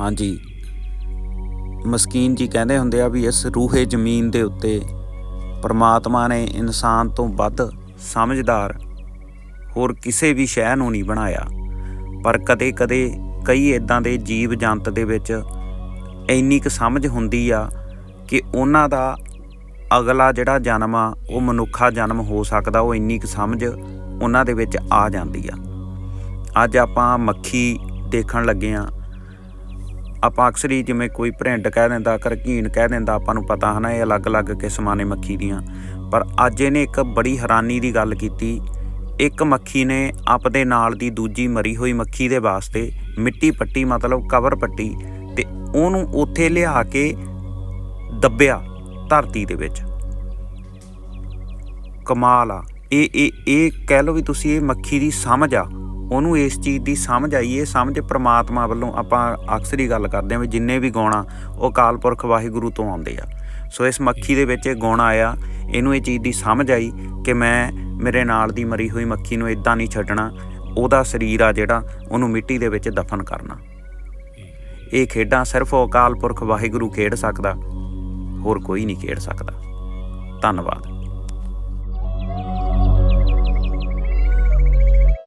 ਹਾਂਜੀ। ਮਸਕੀਨ ਜੀ ਕਹਿੰਦੇ ਹੁੰਦੇ ਆ ਵੀ ਇਸ ਰੂਹੇ ਜ਼ਮੀਨ ਦੇ ਉੱਤੇ ਪਰਮਾਤਮਾ ਨੇ ਇਨਸਾਨ ਤੋਂ ਵੱਧ ਸਮਝਦਾਰ ਹੋਰ ਕਿਸੇ ਵੀ ਸ਼ੈ ਨੂੰ ਨਹੀਂ ਬਣਾਇਆ। ਪਰ ਕਦੇ-ਕਦੇ ਕਈ ਇਦਾਂ ਦੇ ਜੀਵ ਜੰਤ ਦੇ ਵਿੱਚ ਇੰਨੀ ਕੁ ਸਮਝ ਹੁੰਦੀ ਆ ਕਿ ਉਹਨਾਂ ਦਾ ਅਗਲਾ ਜਿਹੜਾ ਜਨਮ ਆ, ਉਹ ਮਨੁੱਖਾ ਜਨਮ ਹੋ ਸਕਦਾ, ਉਹ ਇੰਨੀ ਕੁ ਸਮਝ ਉਹਨਾਂ ਦੇ ਵਿੱਚ ਆ ਜਾਂਦੀ ਆ। ਅੱਜ ਆਪਾਂ ਮੱਖੀ ਦੇਖਣ ਲੱਗੇ ਆ। ਆਪਾਂ ਅਕਸਰ ਹੀ ਜਿਵੇਂ ਕੋਈ ਭਰਿੰਡ ਕਹਿ ਦਿੰਦਾ ਕਰਕੀਨ ਕਹਿ ਦਿੰਦਾ, ਆਪਾਂ ਨੂੰ ਪਤਾ ਹਨਾ, ਇਹ ਅਲੱਗ-ਅਲੱਗ ਕਿਸਮਾਂ ਨੇ ਮੱਖੀ ਦੀਆਂ। ਪਰ ਅੱਜ ਇਹਨੇ ਇੱਕ ਬੜੀ ਹੈਰਾਨੀ ਦੀ ਗੱਲ ਕੀਤੀ। ਇੱਕ ਮੱਖੀ ਨੇ ਆਪਦੇ ਨਾਲ ਦੀ ਦੂਜੀ ਮਰੀ ਹੋਈ ਮੱਖੀ ਦੇ ਵਾਸਤੇ ਮਿੱਟੀ ਪੱਟੀ, ਮਤਲਬ ਕਵਰ ਪੱਟੀ ਤੇ ਉਹਨੂੰ ਉੱਥੇ ਲਿਆ ਕੇ ਦੱਬਿਆ ਧਰਤੀ ਦੇ ਵਿੱਚ। ਕਮਾਲ ਆ। ਇਹ ਇਹ ਇਹ ਕਹਿ ਲਓ ਵੀ ਤੁਸੀਂ ਇਹ ਮੱਖੀ ਦੀ ਸਮਝ ਆ। ਉਹਨੂੰ ਇਸ ਚੀਜ਼ ਦੀ ਸਮਝ ਆਈ, ਇਹ ਸਮਝ ਪ੍ਰਮਾਤਮਾ ਵੱਲੋਂ ਆਪਾਂ ਅਕਸਰ ਹੀ ਗੱਲ ਕਰਦੇ ਹਾਂ ਵੀ ਜਿੰਨੇ ਵੀ ਗਾਉਣਾ ਉਹ ਅਕਾਲ ਪੁਰਖ ਵਾਹਿਗੁਰੂ ਤੋਂ ਆਉਂਦੇ ਆ। ਸੋ ਇਸ ਮੱਖੀ ਦੇ ਵਿੱਚ ਇਹ ਗੁਣ ਆਇਆ, ਇਹਨੂੰ ਇਹ ਚੀਜ਼ ਦੀ ਸਮਝ ਆਈ ਕਿ ਮੈਂ ਮੇਰੇ ਨਾਲ ਦੀ ਮਰੀ ਹੋਈ ਮੱਖੀ ਨੂੰ ਇਦਾਂ ਨਹੀਂ ਛੱਡਣਾ, ਉਹਦਾ ਸਰੀਰ ਆ ਜਿਹੜਾ, ਉਹਨੂੰ ਮਿੱਟੀ ਦੇ ਵਿੱਚ ਦਫਨ ਕਰਨਾ। ਇਹ ਖੇਡਾਂ ਸਿਰਫ ਅਕਾਲ ਪੁਰਖ ਵਾਹਿਗੁਰੂ ਖੇਡ ਸਕਦਾ, ਹੋਰ ਕੋਈ ਨਹੀਂ ਖੇਡ ਸਕਦਾ। ਧੰਨਵਾਦ।